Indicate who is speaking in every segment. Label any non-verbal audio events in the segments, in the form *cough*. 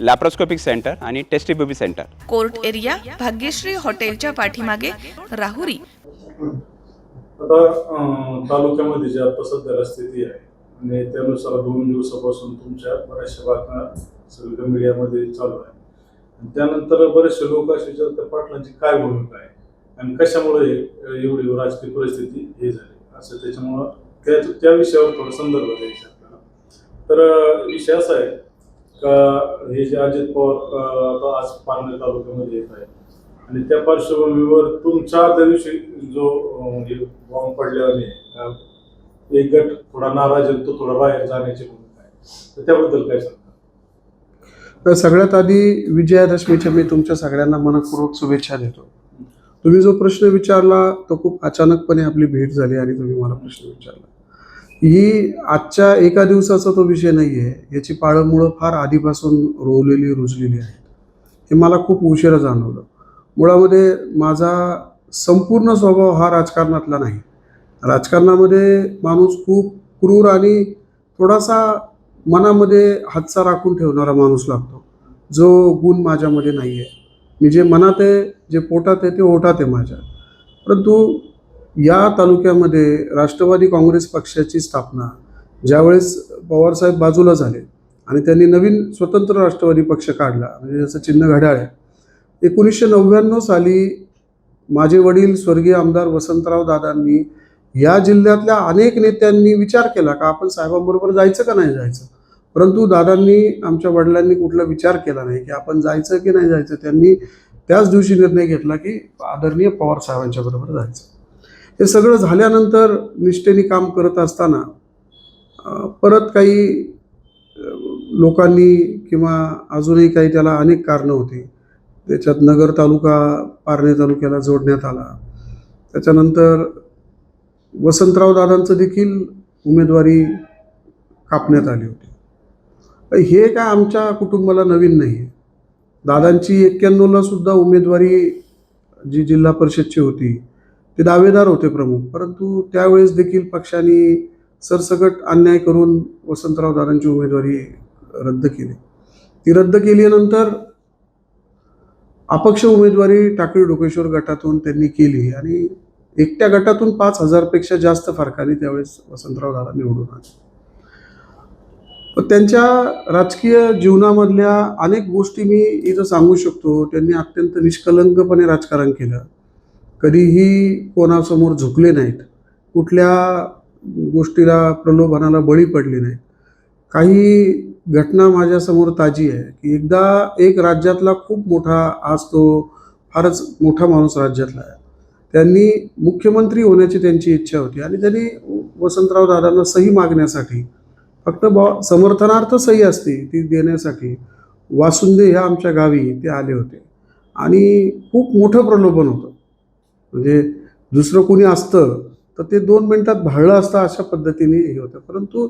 Speaker 1: Laparoscopic centre आणि test tube baby centre.
Speaker 2: Court area Bhagyashree हॉटेलच्या पाठीमागे राहुरी.
Speaker 3: आता तालुक्यामध्ये जी आता सध्याला स्थिती आहे आणि त्यानुसार दोन दिवसापासून तुमच्या बऱ्याचशा बातम्या सगळीकडे मीडियामध्ये चालू आहे आणि त्यानंतर बरेचसे लोक असे विचारतात पाटलांची काय भूमिका आहे? आणि कशामुळे हे- एवढी राजकीय परिस्थिती हे झाली? असं त्याच्यामुळं त्या त्या विषयावर थोडं संदर्भ द्यायचा आपल्याला. तर विषय असा आहे का हे जे अजित पवार आता आज पारनेर तालुक्यामध्ये येत आहे आणि त्या पार्श्वभूमीवर तुमच्या त्या दिवशी जो म्हणजे बॉम्ब पडल्याने एक गट थोडा नाराज आहे तो थोडा बाहेर जाण्याची भूमिका आहे. तर त्याबद्दल काय सांगता?
Speaker 4: तर सगळ्यात आधी विजयादशमीच्या मी तुमच्या सगळ्यांना मनपूर्वक शुभेच्छा देतो. तुम्ही जो प्रश्न विचारला तो खूप अचानकपणे आपली भेट झाली आणि तुम्ही मला प्रश्न विचारला. ही आजच्या एका दिवसाचा तो विषय नाही आहे. याची पाळंमुळं फार आधीपासून रोवलेली रुजलेली आहेत हे मला खूप उशिरा जाणवलं. मुळामध्ये माझा संपूर्ण स्वभाव हा राजकारणातला नाही. राजकारणामध्ये माणूस खूप क्रूर आणि थोडासा मनामध्ये हातचा राखून ठेवणारा माणूस लागतो. जो गुण माझ्यामध्ये नाही आहे मी जे मनात आहे जे पोटात आहे ते ओठात आहे माझ्या परंतु या तालुक्यामध्ये राष्ट्रवादी काँग्रेस पक्षाची स्थापना ज्यावेळेस पवारसाहेब बाजूला झाले आणि त्यांनी नवीन स्वतंत्र राष्ट्रवादी पक्ष काढला म्हणजे ज्याचं चिन्ह घड्याळ आहे. एकोणीसशे नव्याण्णव साली माझे वडील स्वर्गीय आमदार वसंतराव दादांनी या जिल्ह्यातल्या अनेक नेत्यांनी विचार केला का आपण साहेबांबरोबर जायचं का नाही जायचं? परंतु दादांनी आमच्या वडिलांनी कुठला विचार केला नाही की आपण जायचं की नाही जायचं त्यांनी त्याच दिवशी निर्णय घेतला की आदरणीय पवार साहेबांच्या बरोबर जायचं. हे सगळं झाल्यानंतर निष्ठेने काम करत असताना परत काही लोकांनी किंवा अजूनही काही त्याला अनेक कारणं होती. त्याच्यात नगर तालुका पारणे तालुक्याला जोडण्यात आला. त्याच्यानंतर वसंतराव दादांचं देखील उमेदवारी कापण्यात आली होती. हे काय आमच्या कुटुंबाला नवीन नाही. आहे दादांची एक्क्याण्णवला सुद्धा उमेदवारी जी जिल्हा परिषदची होती ते दावेदार होते प्रमुख. परंतु त्यावेळेस देखील पक्षाने सरसकट अन्याय करून वसंतराव दादांची उमेदवारी रद्द केली. ती रद्द केल्यानंतर अपक्ष उमेदवारी टाकळी डोकेश्वर गटातून त्यांनी केली आणि एकट्या गटातून पाच हजारपेक्षा जास्त फरकाने त्यावेळेस वसंतराव दादा निवडून आले. पण त्यांच्या राजकीय जीवनामधल्या अनेक गोष्टी मी इथं सांगू शकतो. त्यांनी अत्यंत निष्कलंकपणे राजकारण केलं. कधीही कोणासमोर झुकले नाहीत. कुठल्या गोष्टीला प्रलोभनाला बळी पडले नाहीत. काही घटना माझ्यासमोर ताजी आहे की एकदा एक राज्यातला खूप मोठा आज तो फारच मोठा माणूस राज्यातला आहे. त्यांनी मुख्यमंत्री होण्याची त्यांची इच्छा होती आणि त्यांनी वसंतराव दादांना सही मागण्यासाठी फक्त बॉ समर्थनार्थ सही असते ती देण्यासाठी वासुंदे ह्या आमच्या गावी ते आले होते. आणि खूप मोठं प्रलोभन होतं. म्हणजे दुसरं कोणी असतं तर ते दोन मिनटात भाळलं असतं अशा पद्धतीने हे होतं. परंतु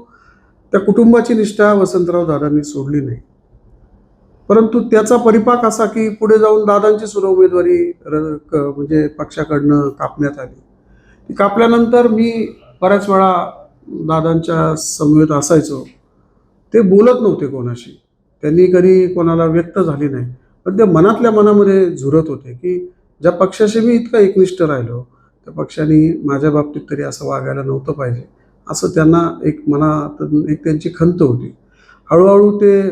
Speaker 4: त्या कुटुंबाची निष्ठा वसंतराव दादांनी सोडली नाही. परंतु त्याचा परिपाक असा की पुढे जाऊन दादांची सुद्धा उमेदवारी र- क- म्हणजे पक्षाकडनं कापण्यात आली. ती कापल्यानंतर मी बऱ्याच वेळा दादांच्या समवेत असायचो. ते बोलत नव्हते कोणाशी. त्यांनी कधी कोणाला व्यक्त झाली नाही. पण ते मनातल्या मनामध्ये झुरत होते की ज्या पक्षाशी मी इतका एकनिष्ठ राहिलो त्या पक्षाने माझ्या बाबतीत तरी असं वागायला नव्हतं पाहिजे. असं त्यांना एक मनात एक त्यांची खंत होती. हळूहळू ते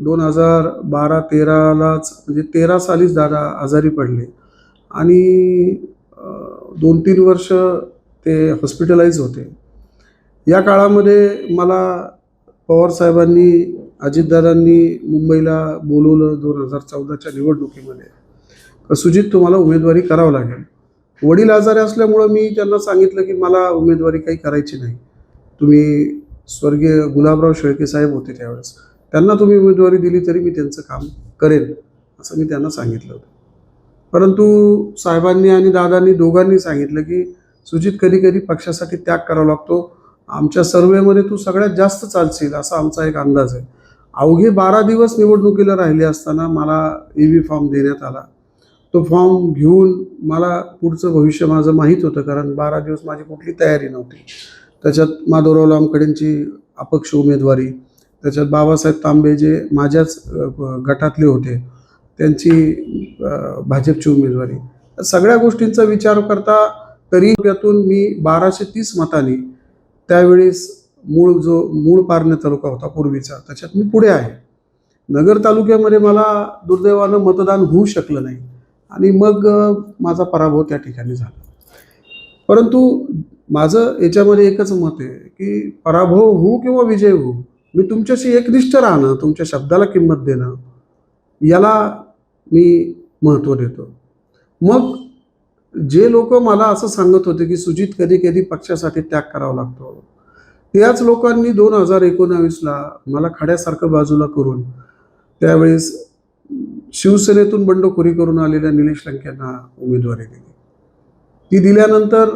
Speaker 4: दोन हजार बारा तेरालाच म्हणजे तेरा सालीच दादा आजारी पडले. आणि दोन तीन वर्ष ते हॉस्पिटलाइज होते. या काळामध्ये मला पवारसाहेबांनी अजितदादांनी मुंबईला बोलवलं दोन हजार चौदाच्या निवडणुकीमध्ये. सुजित तुम्हाला उमेदवारी करावं लागेल. वडील आजारी असल्यामुळं मी त्यांना सांगितलं की मला उमेदवारी काही करायची नाही. तुम्ही स्वर्गीय गुलाबराव शेळके साहेब होते त्यावेळेस. त्यांना तुम्ही उमेदवारी दिली तरी मी त्यांचं काम करेन असं मी त्यांना सांगितलं होतं. परंतु साहेबांनी आणि दादांनी दोघांनी सांगितलं की सुजित कधी कधी पक्षासाठी त्याग करावा लागतो. आमच्या सर्वेमध्ये तू सगळ्यात जास्त चालशील असा आमचा एक अंदाज आहे. अवघे बारा दिवस निवडणुकीला राहिले असताना मला ई व्ही फॉर्म देण्यात आला. तो फॉर्म घेऊन मला पुढचं भविष्य माझं माहीत होतं कारण बारा दिवस माझी कुठली तयारी नव्हती. त्याच्यात माधवराव लामकडेंची अपक्ष उमेदवारी त्याच्यात बाबासाहेब तांबे जे माझ्याच गटातले होते त्यांची भाजपची उमेदवारी. सगळ्या गोष्टींचा विचार करता तरी यातून मी बाराशे तीस मतांनी त्यावेळेस मूळ जो मूळ पारणे तालुका होता पूर्वीचा त्याच्यात मी पुढे आहे. नगर तालुक्यामध्ये मला दुर्दैवानं मतदान होऊ शकलं नाही. आणि मग माझा पराभव त्या ठिकाणी झाला. परंतु माझं याच्यामध्ये एकच मत आहे की पराभव होऊ किंवा विजय होऊ मी तुमच्याशी एकनिष्ठ राहणं तुमच्या शब्दाला किंमत देणं याला मी महत्त्व देतो. मग जे लोक मला असं सांगत होते की सुजित कधी कधी पक्षासाठी त्याग करावा लागतो. त्याच लोकांनी दोन हजार एकोणावीसला मला खड्यासारखं बाजूला करून त्यावेळेस शिवसेनेतून बंडखोरी करून आलेल्या निलेश लंकेंना उमेदवारी दिली. ती दिल्यानंतर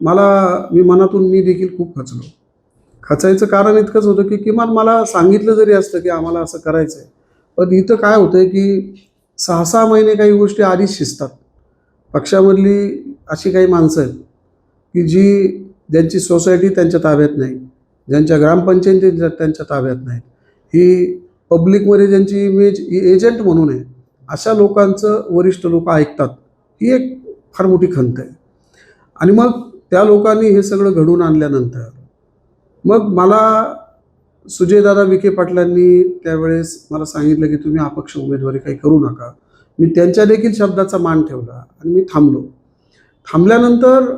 Speaker 4: मला मी मनातून मी देखील खूप खचलो. खचायचं कारण इतकंच होतं की किमान मला सांगितलं जरी असतं की आम्हाला असं करायचं आहे पण इथं काय होतंय की सहा सहा महिने काही गोष्टी आधीच शिजतात. पक्षामधली अशी काही माणसं आहेत की जी ज्यांची सोसायटी त्यांच्या ताब्यात नाही ज्यांच्या ग्रामपंचायती त्यांच्या ताब्यात नाहीत ही पब्लिकमध्ये ज्यांची इमेज एजंट म्हणून आहे अशा लोकांचं वरिष्ठ लोक ऐकतात ही एक फार मोठी खंत आहे. आणि मग त्या लोकांनी हे सगळं घडून आणल्यानंतर मग मला सुजयदादा विखे पाटलांनी त्यावेळेस मला सांगितलं की तुम्ही अपक्ष उमेदवारी काही करू नका. मी त्यांच्या देखील शब्दाचा मान ठेवला आणि मी थांबलो. थांबल्यानंतर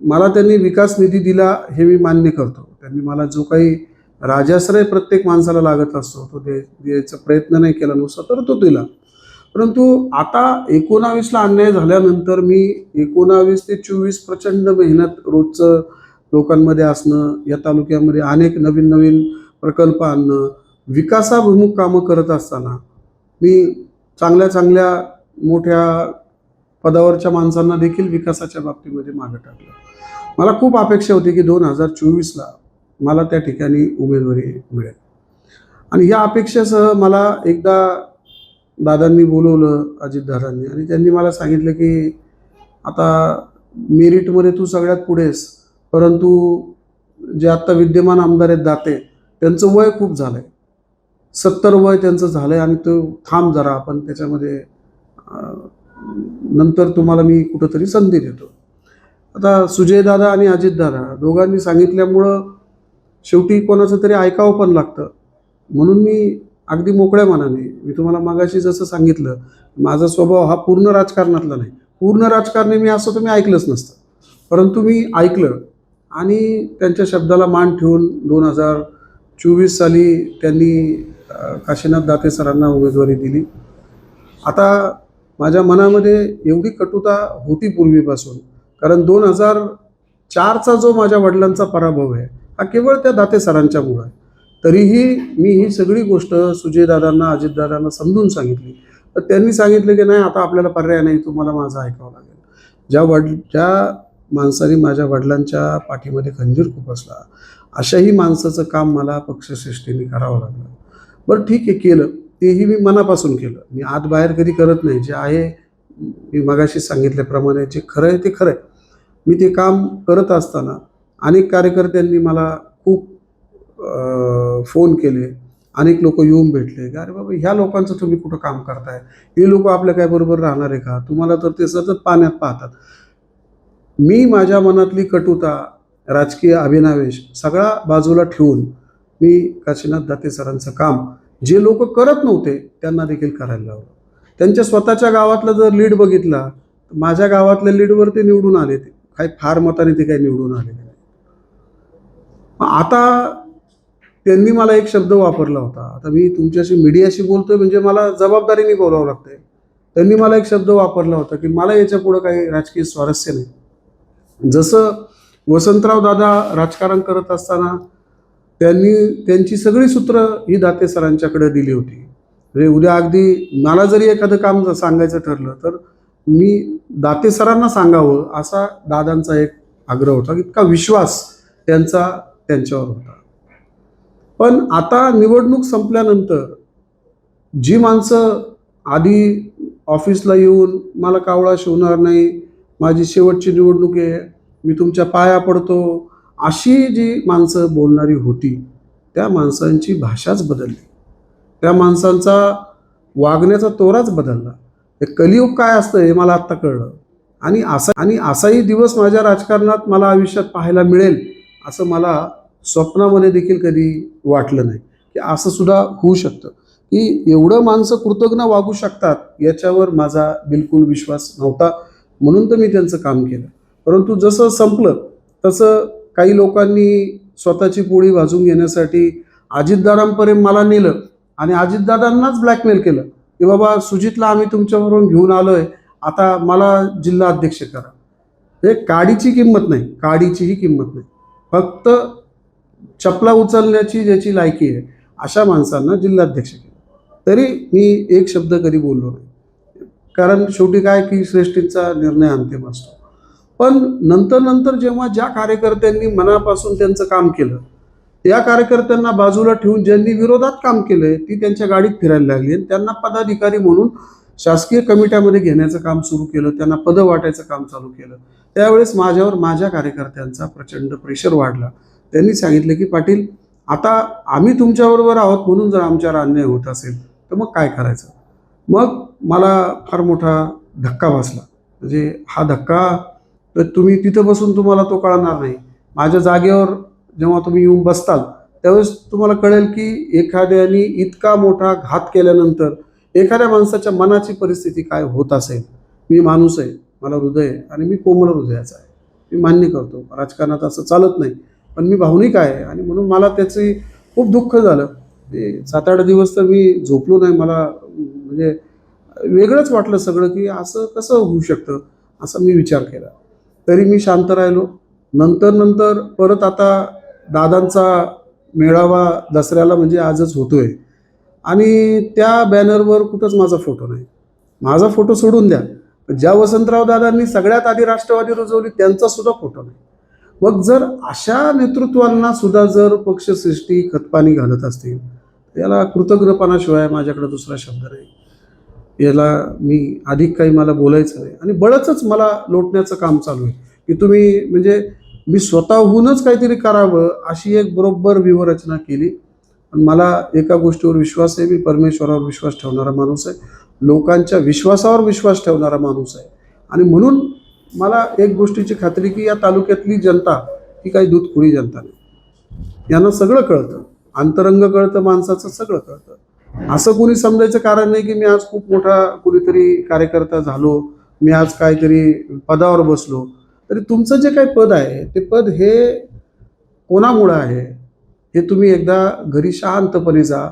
Speaker 4: मला त्यांनी विकास निधी दिला हे मी मान्य करतो. त्यांनी मला जो काही राजाश्रय प्रत्येक माणसाला लागत असतो. तो दे द्यायचा प्रयत्न नाही केला नुसता तर तो दिला. परंतु आता एकोणावीसला अन्याय झाल्यानंतर मी एकोणावीस ते चोवीस प्रचंड मेहनत रोजचं लोकांमध्ये असणं या तालुक्यामध्ये अनेक नवीन नवीन प्रकल्प आणणं विकासाभिमुख कामं करत असताना मी चांगल्या चांगल्या मोठ्या पदावरच्या माणसांना देखील विकासाच्या बाबतीमध्ये मागं टाकलं. मला खूप अपेक्षा होती की दोन हजार चोवीसला मला त्या ठिकाणी उमेदवारी मिळेल. आणि या अपेक्षेसह मला एकदा दादांनी बोलवलं अजितदादांनी आणि त्यांनी मला सांगितलं की आता मेरिटमध्ये तू सगळ्यात पुढेस परंतु जे आत्ता विद्यमान आमदार आहेत दाते त्यांचं वय खूप झालं आहे सत्तर वय त्यांचं झालं आहे आणि तो थांब जरा आपण त्याच्यामध्ये नंतर तुम्हाला मी कुठंतरी संधी देतो. आता सुजयदादा आणि अजितदादा दोघांनी सांगितल्यामुळं शेवटी कोणाचं तरी ऐकावं पण लागतं. म्हणून मी अगदी मोकळ्या मनाने मी तुम्हाला मागाशी जसं सांगितलं माझा स्वभाव हा पूर्ण राजकारणातला नाही. पूर्ण राजकारणी मी असं तर मी ऐकलंच नसतं. परंतु मी ऐकलं आणि त्यांच्या शब्दाला मान ठेवून दोन हजार चोवीस साली त्यांनी काशीनाथ दाते सरांना उमेदवारी दिली. आता माझ्या मनामध्ये एवढी कटुता होती पूर्वीपासून कारण दोन हजार चारचा जो माझ्या वडिलांचा पराभव आहे हा केवळ त्या दाते सरांच्यामुळं आहे. तरीही मी ही सगळी गोष्ट सुजयदादांना अजितदादांना समजून सांगितली. तर त्यांनी सांगितलं की नाही आता आपल्याला पर्याय नाही तुम्हाला माझं ऐकावं लागेल. ज्या वड ज्या माणसाने माझ्या वडिलांच्या पाठीमध्ये खंजीर खुपसला अशाही माणसाचं काम मला पक्षश्रेष्ठीने करावं लागलं. बरं ठीक आहे केलं. तेही मी मनापासून केलं. मी आत बाहेर कधी करत नाही. जे आहे मी मगाशी सांगितल्याप्रमाणे जे खरं आहे ते खरं आहे. मी ते काम करत असताना अनेक कार्यकर्त्यांनी मला खूप फोन केले. अनेक लोक येऊन भेटले. की अरे बाबा ह्या लोकांचं तुम्ही कुठं काम करताय? हे लोक आपल्या काय बरोबर राहणार आहे का? तुम्हाला तर ते सतत पाण्यात पाहतात. मी माझ्या मनातली कटुता राजकीय अभिनावेश सगळा बाजूला ठेवून मी काशीनाथ दाते सरांचं काम जे लोक करत नव्हते त्यांना देखील करायला लावलं. त्यांच्या स्वतःच्या गावातला जर लीड बघितला तर माझ्या गावातल्या लीडवर ते निवडून आले. ते काही फार मताने ते काही निवडून आले आता त्यांनी मला एक शब्द वापरला होता. आता मी तुमच्याशी मीडियाशी बोलतोय म्हणजे मला जबाबदारीने बोलावं लागतंय. त्यांनी मला एक शब्द वापरला होता की मला याच्या पुढं काही राजकीय स्वारस्य नाही. जसं वसंतराव दादा राजकारण करत असताना त्यांनी त्यांची सगळी सूत्र ही दाते सरांच्याकडे दिली होती. म्हणजे उद्या अगदी मला जरी एखादं काम जर सांगायचं ठरलं तर मी दाते सरांना सांगावं असा दादांचा एक आग्रह होता. इतका विश्वास त्यांचा त्यांच्यावर होता. पण आता निवडणूक संपल्यानंतर जी माणसं आधी ऑफिसला येऊन मला कावळा शिवणार नाही माझी शेवटची निवडणूक आहे मी तुमच्या पाया पडतो अशी जी माणसं बोलणारी होती त्या माणसांची भाषाच बदलली. त्या माणसांचा वागण्याचा तोराच बदलला. हे कलियुग काय असतं हे मला आत्ता कळलं. आणि असा आणि असाही दिवस माझ्या राजकारणात मला आयुष्यात पाहायला मिळेल असं मला स्वप्नामध्ये देखील कधी वाटलं नाही. की असं सुद्धा होऊ शकतं. की एवढं माणसं कृतज्ञ वागू शकतात याच्यावर माझा बिलकुल विश्वास नव्हता. म्हणून तर मी त्यांचं काम केलं. परंतु जसं संपलं तसं काही लोकांनी स्वतःची पोळी भाजून घेण्यासाठी अजितदादांपर्यंत मला नेलं आणि अजितदादांनाच ब्लॅकमेल केलं. की बाबा सुजितला आम्ही तुमच्यावरून घेऊन आलो आहे आता मला जिल्हा अध्यक्ष करा. हे काडीची किंमत नाही. काडीचीही किंमत नाही. फक्त चपला उचलण्याची ज्याची लायकी आहे अशा माणसांना जिल्हाध्यक्ष केलं. तरी मी एक शब्द कधी बोललो नाही. कारण शेवटी काय की श्रेष्ठीचा निर्णय अंतिम असतो. पण नंतर नंतर जेव्हा ज्या कार्यकर्त्यांनी मनापासून त्यांचं काम केलं त्या कार्यकर्त्यांना बाजूला ठेवून ज्यांनी विरोधात काम केलं आहे ती त्यांच्या गाडीत फिरायला लागली आणि त्यांना पदाधिकारी म्हणून शासकीय कमिट्यामध्ये घेण्याचं काम सुरू केलं त्यांना पदं वाटायचं काम चालू केलं. त्यावेळेस माझ्यावर माझ्या कार्यकर्त्यांचा प्रचंड प्रेशर वाढला. त्यांनी सांगितलं की पाटील आता आम्ही तुमच्याबरोबर आहोत म्हणून जर आमच्यावर अन्याय होत असेल तर मग काय करायचं? मग मला फार मोठा धक्का बसला. म्हणजे हा धक्का तर तुम्ही तिथं बसून तुम्हाला तो कळणार नाही. माझ्या जागेवर जेव्हा तुम्ही येऊन बसताल त्यावेळेस तुम्हाला कळेल की एखाद्याने इतका मोठा घात केल्यानंतर एखाद्या माणसाच्या मनाची परिस्थिती काय होत असेल? मी माणूस आहे. मला हृदय आहे आणि मी कोमल हृदयाचा आहे. मी मान्य करतो. राजकारणात असं चालत नाही. पण मी भावनिक आहे आणि म्हणून मला त्याचे खूप दुःख झालं. ते सात आठ दिवस तर मी झोपलो नाही. मला म्हणजे वेगळंच वाटलं सगळं की असं कसं होऊ शकतं? असा मी विचार केला. तरी मी शांत राहिलो. नंतर नंतर परत आता दादांचा मेळावा दसऱ्याला म्हणजे आजच होतोय. आणि त्या बॅनरवर कुठंच माझा फोटो नाही. माझा फोटो सोडून द्या. ज्या वसंतराव दादांनी सगळ्यात आधी राष्ट्रवादी रुजवली त्यांचा सुद्धा फोटो नाही. मग जर अशा नेतृत्वांना सुद्धा जर पक्षसृष्टी खतपाणी घालत असतील याला कृतज्ञपणाशिवाय माझ्याकडे दुसरा शब्द नाही. याला मी अधिक काही मला बोलायचं नाही. आणि बळतच मला लोटण्याचं काम चालू आहे. की तुम्ही म्हणजे मी स्वतःहूनच काहीतरी करावं अशी एक बरोबर व्यूहरचना केली. पण मला एका गोष्टीवर विश्वास आहे मी परमेश्वरावर विश्वास ठेवणारा माणूस आहे. लोकांच्या विश्वासावर विश्वास ठेवणारा माणूस आहे. आणि म्हणून मला एक गोष्टीची खात्री की या तालुक्यातली जनता ही काही दूधखुरी जनता नाही. यांना सगळं कळतं. अंतरंग कळतं माणसाचं सगळं कळतं. असं कोणी समजायचं कारण नाही की मी आज खूप मोठा कुणीतरी कार्यकर्ता झालो मी आज काहीतरी पदावर बसलो. तरी तुमचं जे काही पद आहे ते पद हे कोणामुळं आहे? हे तुम्ही एकदा घरी शांतपणे जा.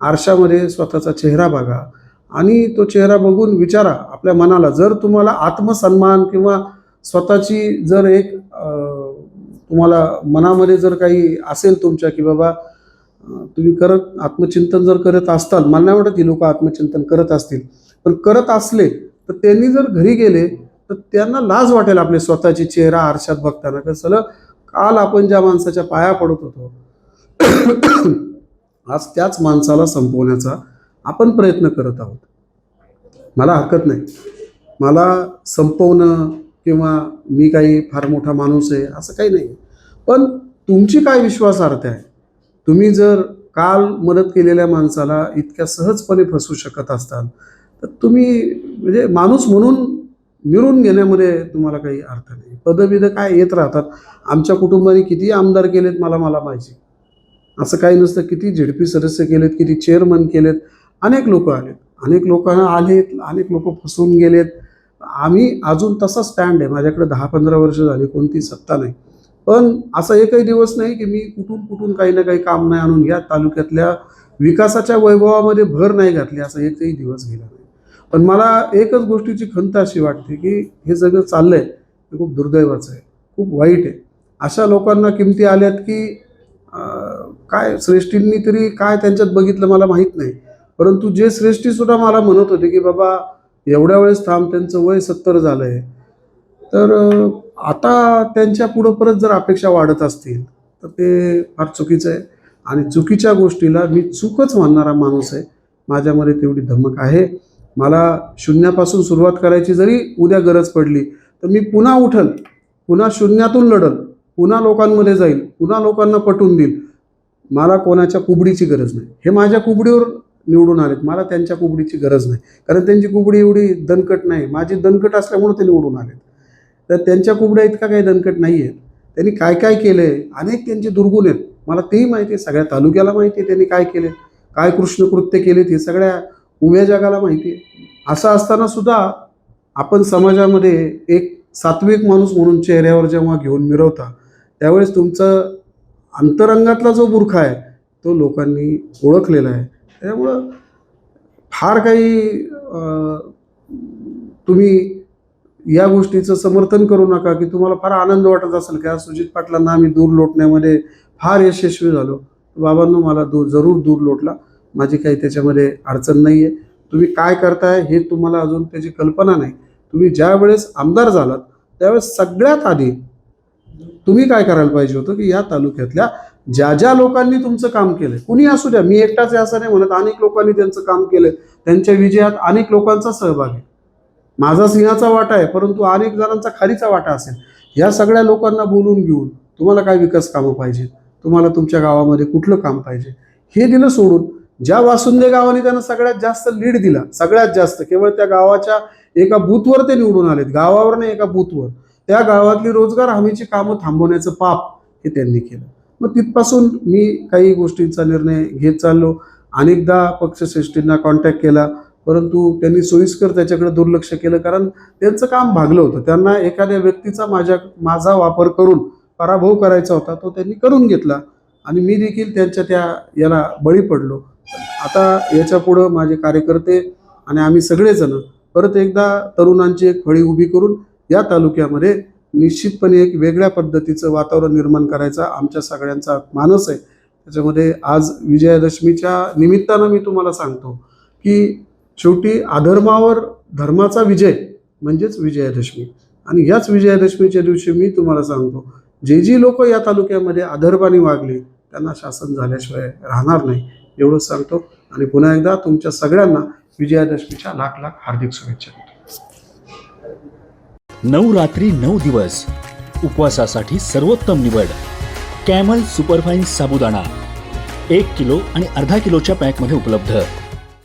Speaker 4: आरशामध्ये स्वतःचा चेहरा बघा. आणि तो चेहरा बघून विचारा आपल्या मनाला. जर तुम्हाला आत्मसन्मान किंवा स्वतःची जर एक तुम्हाला मनामध्ये जर काही असेल तुमच्या की बाबा तुम्ही करत आत्मचिंतन जर करत असताल मला नाही वाटत ही लोक आत्मचिंतन करत असतील पण करत असले तर त्यांनी जर घरी गेले तर त्यांना लाज वाटेल आपले स्वतःची चेहरा आरशात बघताना. कसं काल आपण ज्या माणसाच्या पाया पडत होतो *coughs* आज त्याच माणसाला संपवण्याचा आपण प्रयत्न करत आहोत. मला हरकत नाही. मला संपवणं किंवा मी काही फार मोठा माणूस आहे असं काही नाही. पण तुमची काय विश्वासार्हता आहे? तुम्ही जर काल मदत केलेल्या माणसाला इतक्या सहजपणे फसवू शकत असताल तर तुम्ही म्हणजे माणूस म्हणून मिळून घेण्यामध्ये तुम्हाला काही अर्थ नाही. पदविध काय येत राहतात? आमच्या कुटुंबाने किती आमदार केलेत मला मला माहिती. असं काही नसतं. किती झेडपी सदस्य केलेत किती चेअरमन केलेत. अनेक लोक आलेत. अनेक लोकांना आलेत अनेक लोक फसवून गेलेत. आम्ही अजून तसा स्टँड आहे. माझ्याकडे दहा पंधरा वर्ष झाली कोणती सत्ता नाही. पण असा एकही दिवस नाही की मी कुठून कुठून काही ना काही काम नाही आणून या तालुक्यातल्या विकासाच्या वैभवामध्ये भर नाही घातली असा एकही दिवस गेला नाही. पण मला एकच गोष्टीची खंत अशी वाटते की हे सगळं चाललंय हे खूप दुर्दैवाचं आहे खूप वाईट आहे. अशा लोकांना किमती आल्यात की काय श्रेष्ठींनी तरी काय त्यांच्यात बघितलं मला माहीत नाही. परंतु जे श्रेष्ठी सुद्धा मला म्हणत होते की बाबा एवढ्या वेळेस थांब त्यांचं वय सत्तर झालं आहे तर आता त्यांच्या पुढं परत जर अपेक्षा वाढत असतील तर ते फार चुकीचं आहे. आणि चुकीच्या गोष्टीला मी चूकच मानणारा माणूस आहे. माझ्यामध्ये तेवढी धमक आहे. मला शून्यापासून सुरुवात करायची जरी उद्या गरज पडली तर मी पुन्हा उठल पुन्हा शून्यातून लढल पुन्हा लोकांमध्ये जाईल पुन्हा लोकांना पटवून देईल. मला कोणाच्या कुबडीची गरज नाही. हे माझ्या कुबडीवर निवडून आलेत. मला त्यांच्या कुबडीची गरज नाही. कारण त्यांची कुबडी एवढी दणकट नाही. माझी दणकट असल्यामुळं ते निवडून आलेत. तर त्यांच्या कुबड्या इतका काही दणकट नाही आहेत त्यांनी काय काय केलं आहे अनेक त्यांचे दुर्गुण आहेत. मला तेही माहिती आहे. सगळ्या तालुक्याला माहिती आहे त्यांनी काय केले काय कृष्णकृत्य केलेत हे सगळ्या उभ्या जगाला माहिती आहे. असं असताना सुद्धा आपण समाजामध्ये एक सात्विक माणूस म्हणून चेहऱ्यावर जेव्हा घेऊन मिरवता त्यावेळेस तुमचं अंतरंगातला जो बुरखा आहे तो लोकांनी ओळखलेला आहे. त्यामुळं फार काही तुम्ही या गोष्टीचं समर्थन करू नका की तुम्हाला फार आनंद वाटत असेल की आज सुजित पाटलांना आम्ही दूर लोटण्यामध्ये फार यशस्वी झालो. बाबांनो मला दूर जरूर दूर लोटला. माझी काही त्याच्यामध्ये अडचण नाही आहे तुम्ही काय करताय हे तुम्हाला अजून त्याची कल्पना नाही. तुम्ही ज्या वेळेस आमदार झालात त्यावेळेस सगळ्यात आधी तुम्ही काय करायला पाहिजे होतं की या तालुक्यातल्या ज्या ज्या लोकांनी तुमचं काम केलं कुणी असू द्या मी एकटाच आहे असं नाही म्हणत अनेक लोकांनी त्यांचं काम केलं त्यांच्या विजयात अनेक लोकांचा सहभाग आहे. माझा सिंहाचा वाटा आहे परंतु अनेक जणांचा खालीचा वाटा असेल. या सगळ्या लोकांना बोलून घेऊन तुम्हाला काय विकास कामं पाहिजे? तुम्हाला तुमच्या गावामध्ये कुठलं काम पाहिजे? हे दिलं सोडून ज्या वासुंदे गावाने त्यांना सगळ्यात जास्त लीड दिला सगळ्यात जास्त केवळ त्या गावाच्या एका बूथवर ते निवडून आलेत गावावर नाही एका बूथवर. त्या गावातली रोजगार हमीची कामं थांबवण्याचं पाप हे त्यांनी केलं. मग तिथपासून मी काही गोष्टींचा निर्णय घेत चाललो. अनेकदा पक्षश्रेष्ठींना कॉन्टॅक्ट केला परंतु त्यांनी सोयीस्कर त्याच्याकडे दुर्लक्ष केलं कारण त्यांचं काम भागलं होतं. त्यांना एखाद्या व्यक्तीचा माझ्या माझा वापर करून पराभव करायचा होता तो त्यांनी करून घेतला आणि मी देखील त्यांच्या त्या याला बळी पडलो. आता याच्या पुढं माझे कार्यकर्ते आणि आम्ही सगळेजण परत एकदा तरुणांची एक फळी उभी करून या तालुक्यामध्ये निश्चितपणे एक वेगळ्या पद्धतीचं वातावरण निर्माण करायचा आमच्या सगळ्यांचा मानस आहे. त्याच्यामध्ये आज विजयादशमीच्या निमित्तानं मी तुम्हाला सांगतो की शेवटी अधर्मावर धर्माचा विजय म्हणजेच विजयादशमी. आणि याच विजयादशमीच्या दिवशी मी तुम्हाला सांगतो जे जी लोक या तालुक्यामध्ये अधर्माने वागले त्यांना शासन झाल्याशिवाय राहणार नाही एवढंच सांगतो. आणि पुन्हा एकदा तुमच्या सगळ्यांना विजयादशमीच्या लाख लाख हार्दिक शुभेच्छा
Speaker 5: नऊ रात्री नऊ दिवस. उपवासासाठी सर्वोत्तम निवड. कॅमल सुपरफाईन साबुदाणा. एक किलो आणि अर्धा किलोच्या पॅकमध्ये उपलब्ध.